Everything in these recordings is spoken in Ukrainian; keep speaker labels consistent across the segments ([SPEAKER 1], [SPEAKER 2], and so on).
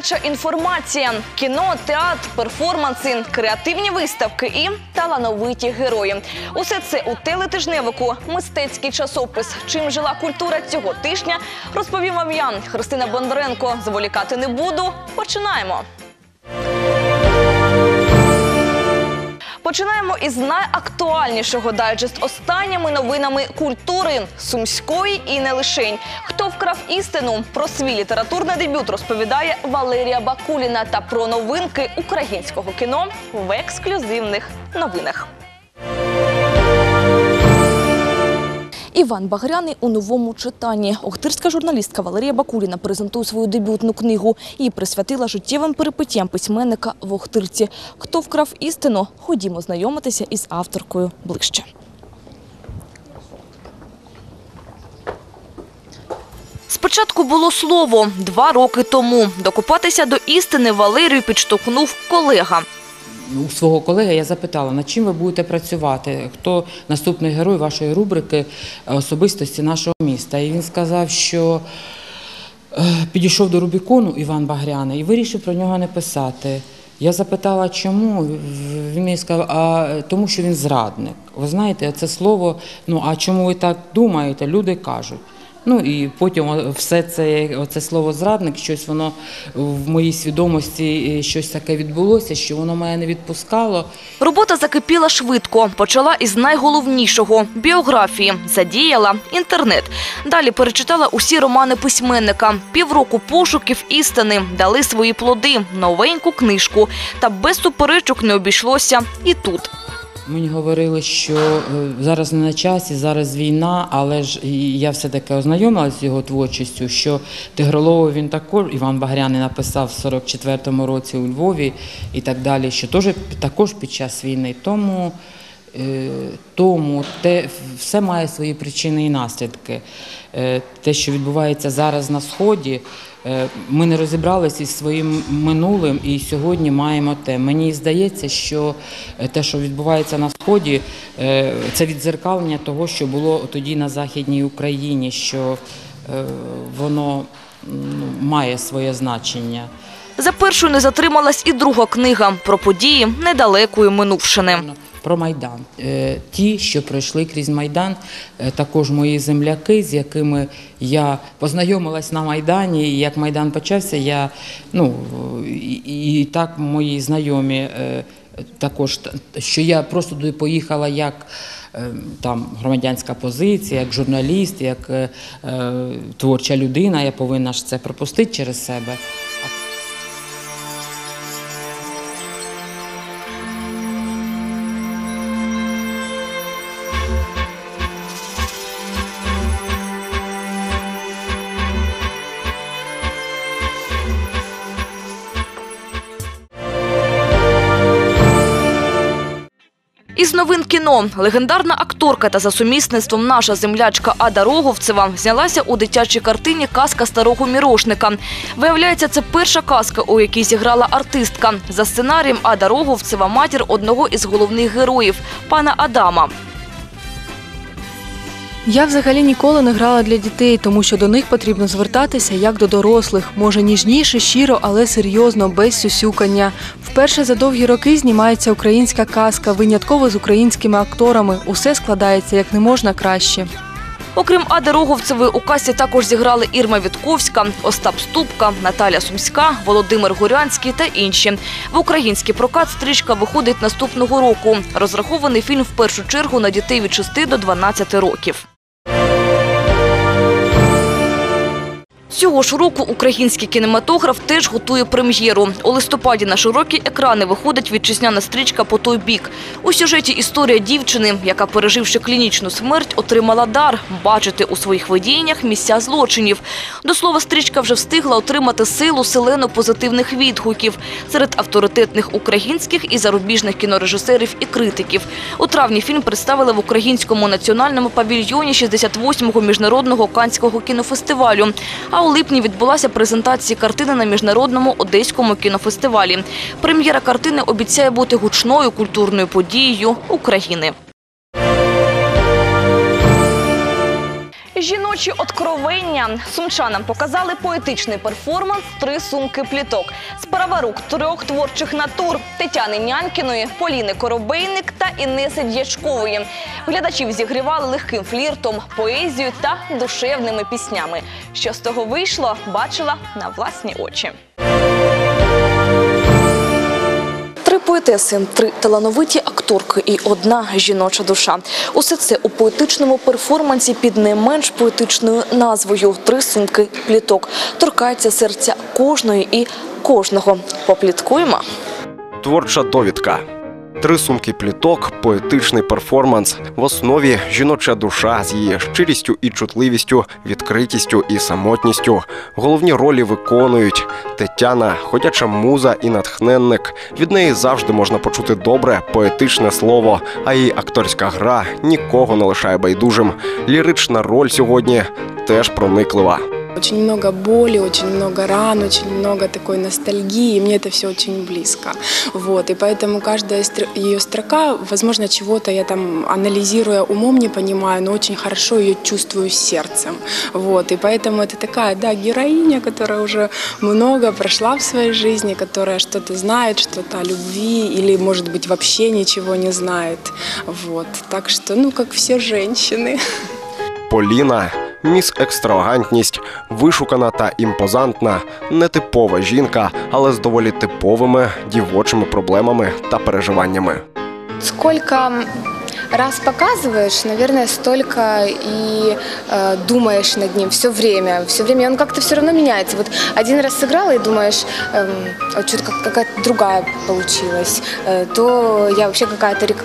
[SPEAKER 1] гаряча інформація, кіно, театр, перформанси, креативні виставки і талановиті герої. Усе це у телетижневику мистецький часопис. Чим жила культура цього тижня, розповім вам я, Христина Бондаренко. Зволікати не буду. Починаємо. Починаємо із найактуальнішого дайджест останніми новинами культури сумської і не лишень. Хто вкрав істину про свій літературний дебют розповідає Валерія Бакуліна та про новинки українського кіно в ексклюзивних новинах. Іван Багряний у новому читанні. Охтирська журналістка Валерія Бакуліна презентує свою дебютну книгу і присвятила життєвим перипетіям письменника в Охтирці. Хто вкрав істину? Ходімо знайомитися із авторкою ближче. Спочатку було слово два роки тому. Докопатися до істини Валерію підштовхнув колега.
[SPEAKER 2] У свого колеги я запитала, над чим ви будете працювати, хто наступний герой вашої рубрики особистості нашого міста. І він сказав, що е, підійшов до Рубікону Іван Багряний і вирішив про нього не писати. Я запитала, чому. Він мені сказав, а тому, що він зрадник. Ви знаєте, це слово, ну а чому ви так думаєте? Люди кажуть. Ну і потім все це оце слово зрадник, щось воно в моїй свідомості е, щось таке відбулося, що воно мене не відпускало.
[SPEAKER 1] Робота закипіла швидко. Почала із найголовнішого – біографії. Задіяла інтернет. Далі перечитала усі романи письменника. Півроку пошуків істини дали свої плоди, новеньку книжку. Та без суперечок не обійшлося і тут.
[SPEAKER 2] Мені говорили, що е, зараз не на часі, зараз війна, але ж я все-таки ознайомилася з його творчістю, що Тигролову він також, Іван Багряний написав в 44-му році у Львові і так далі, що теж, також під час війни. Тому, е, тому те, все має свої причини і наслідки. Е, Те, що відбувається зараз на Сході, ми не розібралися із своїм минулим і сьогодні маємо те. Мені здається, що е, те, що відбувається на Сході, е, це відзеркалення того, що було тоді на Західній Україні, що е, воно ну, має своє значення.
[SPEAKER 1] За першою не затрималась і друга книга про події недалекої минувшини.
[SPEAKER 2] Про Майдан. Е, Ті, що пройшли крізь Майдан, е, також мої земляки, з якими я познайомилась на Майдані. І як Майдан почався, я ну і, так мої знайомі е, також, що я просто туди поїхала як там громадянська позиція, як журналіст, як е, творча людина. Я повинна ж це пропустити через себе.
[SPEAKER 1] Новин кіно легендарна акторка та за сумісництвом наша землячка Ада Роговцева знялася у дитячій картині Казка старого мірошника. Виявляється, це перша казка, у якій зіграла артистка. За сценарієм Ада Роговцева матір одного із головних героїв пана Адама.
[SPEAKER 3] Я взагалі ніколи не грала для дітей, тому що до них потрібно звертатися як до дорослих. Може ніжніше, щиро, але серйозно, без сюсюкання. Вперше за довгі роки знімається українська казка, винятково з українськими акторами. Усе складається як не можна краще.
[SPEAKER 1] Окрім Ади Роговцевої, у касі також зіграли Ірма Вітковська, Остап Ступка, Наталя Сумська, Володимир Гурянський та інші. В український прокат стрічка виходить наступного року. Розрахований фільм в першу чергу на дітей від 6 до 12 років. Цього ж року український кінематограф теж готує прем'єру. У листопаді на широкі екрани виходить вітчизняна стрічка «По той бік». У сюжеті історія дівчини, яка, переживши клінічну смерть, отримала дар – бачити у своїх видіннях місця злочинів. До слова, стрічка вже встигла отримати силу селену позитивних відгуків серед авторитетних українських і зарубіжних кінорежисерів і критиків. У травні фільм представили в Українському національному павільйоні 68-го міжнародного канського кінофестивалю. У липні відбулася презентація картини на міжнародному одеському кінофестивалі. Прем'єра картини обіцяє бути гучною культурною подією України. Жіночі откровення сумчанам показали поетичний перформанс Три сумки пліток з переворук трьох творчих натур Тетяни Нянькіної, Поліни Коробейник та Інеси Дячкової. Глядачів зігрівали легким фліртом, поезією та душевними піснями. Що з того вийшло, бачила на власні очі. Поетеси, три талановиті акторки і одна жіноча душа. Усе це у поетичному перформансі під не менш поетичною назвою Три сумки пліток. Торкається серця кожної і кожного. Попліткуємо.
[SPEAKER 4] Творча довідка. Три сумки пліток, поетичний перформанс. В основі жіноча душа з її щирістю і чутливістю, відкритістю і самотністю. Головні ролі виконують Тетяна, ходяча муза і натхненник. Від неї завжди можна почути добре, поетичне слово, а її акторська гра нікого не лишає байдужим. Лірична роль сьогодні теж прониклива.
[SPEAKER 5] Очень много боли, очень много ран, очень много такой ностальгии, и мне это все очень близко. Вот, и поэтому каждая ее строка, возможно, чего-то я там, анализируя умом, не понимаю, но очень хорошо ее чувствую сердцем. Вот, и поэтому это такая, да, героиня, которая уже много прошла в своей жизни, которая что-то знает, что-то о любви, или, может быть, вообще ничего не знает. Вот, так что, ну, как все женщины.
[SPEAKER 4] Поліна міс екстравагантність, вишукана та імпозантна, нетипова жінка, але з доволі типовими дівочими проблемами та переживаннями.
[SPEAKER 6] Сколько раз показываешь, наверное, столько и э, думаешь над ним все время. Все время он как-то все равно меняется. Вот один раз сыграла и думаешь, эм, вот что-то как, какая-то другая получилась. Э, то я вообще какая-то рек...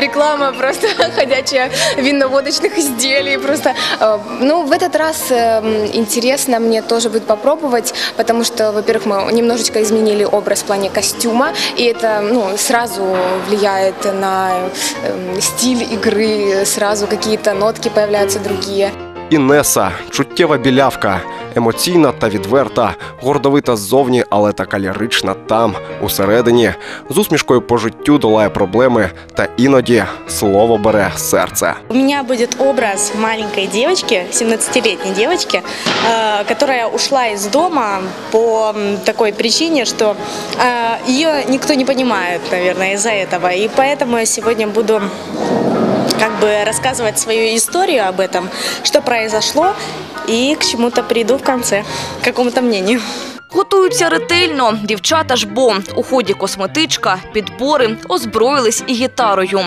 [SPEAKER 6] Реклама просто ходячая винно-водочных изделий. Просто, э, ну, в этот раз э, интересно мне тоже будет попробовать, потому что, во-первых, мы немножечко изменили образ в плане костюма, и это, ну, сразу влияет на э, стиль игры, сразу какие-то нотки появляются другие.
[SPEAKER 4] Інеса чуттєва білявка, емоційна та відверта, гордовита ззовні, але така лірична там, усередині, з усмішкою по життю долає проблеми та іноді слово бере серце.
[SPEAKER 7] У меня будет образ маленькой девочки, 17-летней девочки, э, которая ушла из дома по м, такой причине, что э, ее никто не понимает, наверное, из-за этого. И поэтому я сегодня буду как бы рассказывать свою историю об этом, что произошло и к чему-то приду в конце, к какому-то мнению.
[SPEAKER 1] Готуються ретельно. Дівчата ж бо у ході косметичка, підбори, озброїлись і гітарою.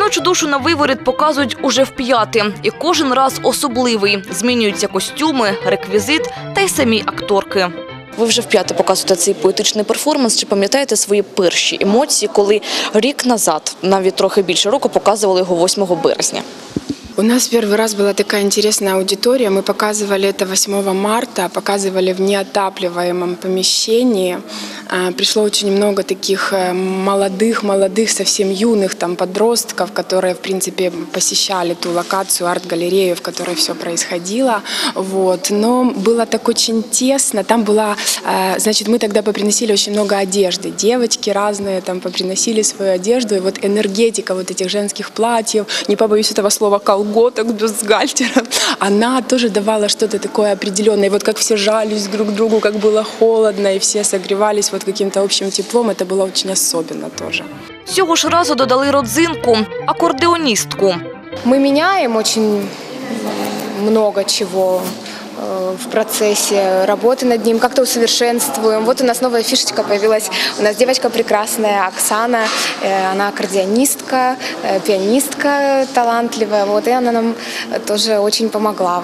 [SPEAKER 1] Жіночу душу на виворіт показують уже в п'яти. І кожен раз особливий. Змінюються костюми, реквізит та й самі акторки. Ви вже вп'яте показуєте цей поетичний перформанс. Чи пам'ятаєте свої перші емоції, коли рік назад, навіть трохи більше року, показували його 8 березня?
[SPEAKER 5] У нас первый раз была такая интересная аудитория. Мы показывали это 8 марта, показывали в неотапливаемом помещении. А, Пришло очень много таких э, молодых, молодых, совсем юных там подростков, которые, в принципе, посещали ту локацию, арт-галерею, в которой все происходило. Вот. Но было так очень тесно. Там была, э, значит, мы тогда поприносили очень много одежды. Девочки разные там поприносили свою одежду. И вот энергетика вот этих женских платьев, не побоюсь этого слова, колготок, бюстгальтера, она тоже давала что-то такое определенное. И вот как все жались друг к другу, как было холодно, и все согревались вот каким-то общим теплом, это было очень особенно тоже.
[SPEAKER 1] Цього ж разу додали родзинку – акордеоністку.
[SPEAKER 6] Мы меняем очень много чего э, В процессе работы над ним, как-то усовершенствуем. Вот у нас новая фишечка появилась. У нас девочка прекрасная, Оксана, э, она аккордеонистка, э, пианистка талантливая, вот, и она нам тоже очень помогла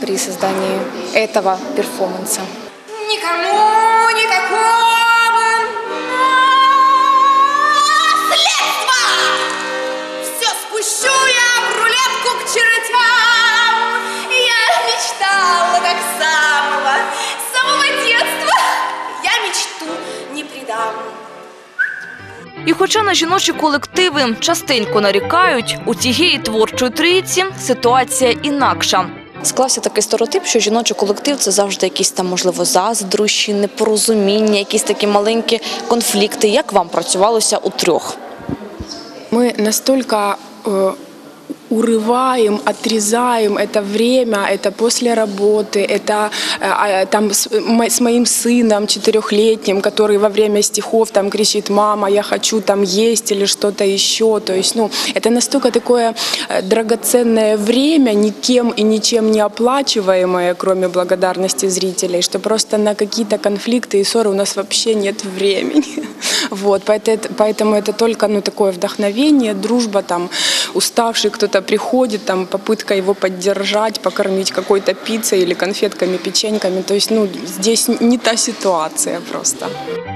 [SPEAKER 6] при создании этого перформанса.
[SPEAKER 1] І хоча на жіночі колективи частенько нарікають, у цієї творчої трійці ситуація інакша.
[SPEAKER 8] Склався такий стереотип, що жіночий колектив це завжди якісь там, можливо, заздрощі, непорозуміння, якісь такі маленькі конфлікти. Як вам працювалося у трьох?
[SPEAKER 5] Ми настолько э, урываем, отрезаем это время, это после работы, это э, а, там с, с моим сыном четырехлетним, который во время стихов там кричит «мама, я хочу там есть» или что-то еще. То есть, ну, это настолько такое э, драгоценное время, никем и ничем не оплачиваемое, кроме благодарности зрителей, что просто на какие-то конфликты и ссоры у нас вообще нет времени. Вот, поэт- поэтому это только ну, такое вдохновение, дружба, там, уставший кто-то приходит, там, попытка его поддержать, покормить какой-то пиццей или конфетками, печеньками. То есть, ну, здесь не та ситуация просто.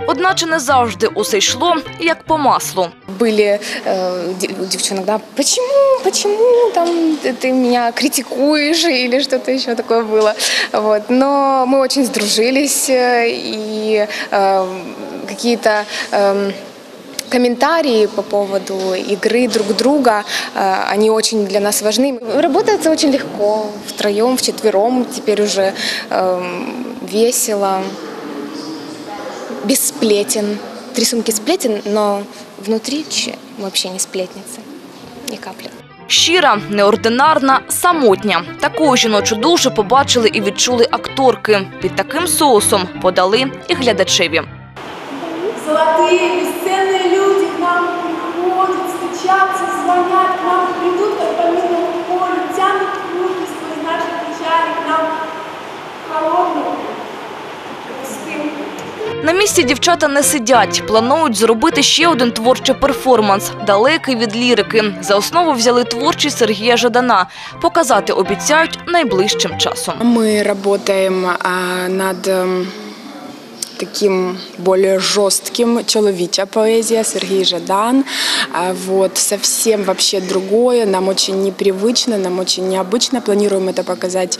[SPEAKER 1] Одначе не завжди усе йшло як по маслу.
[SPEAKER 6] Были э, де- у девчонок, да, почему, почему там ты, ты меня критикуешь или что-то еще такое было. Вот. Но мы очень сдружились э, и э, какие-то эм, комментарии по поводу игры друг друга, э, они очень для нас важны. Работается очень легко, втроем, вчетвером, теперь уже эм, весело, без сплетен. Три сумки сплетен, но внутри че- вообще не сплетницы, ни капли.
[SPEAKER 1] Щира, неординарна, самотня. Таку жіночу душу побачили і відчули акторки. Під таким соусом подали і глядачеві.
[SPEAKER 9] Золотые, бесценные люди к нам приходят, стучатся, звонят, к нам придут, как по минному полю, тянут руки сквозь наши печали к нам холодную, пустым.
[SPEAKER 1] На місці дівчата не сидять. Планують зробити ще один творчий перформанс, далекий від лірики. За основу взяли творчість Сергія Жадана. Показати обіцяють найближчим часом.
[SPEAKER 5] Мы работаем а, над эм, таким более жестким «Человечья поэзия» Сергей Жадан. А, Вот, совсем вообще другое, нам очень непривычно, нам очень необычно. Планируем это показать.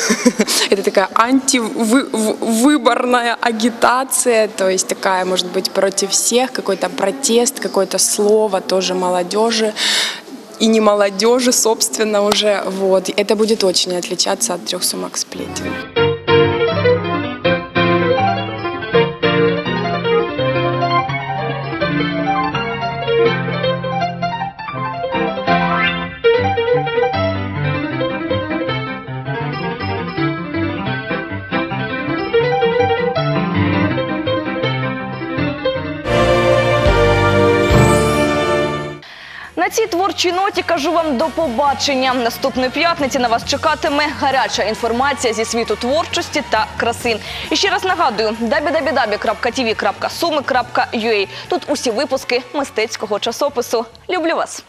[SPEAKER 5] Это такая антивыборная агитация, то есть такая, может быть, против всех, какой-то протест, какое-то слово тоже молодежи и не молодежи, собственно, уже. Вот. Это будет очень отличаться от трех сумок сплетен.
[SPEAKER 1] На цій творчій ноті кажу вам до побачення. Наступної п'ятниці на вас чекатиме гаряча інформація зі світу творчості та краси. І ще раз нагадую: www.tv.suми.ua. Тут усі випуски мистецького часопису. Люблю вас.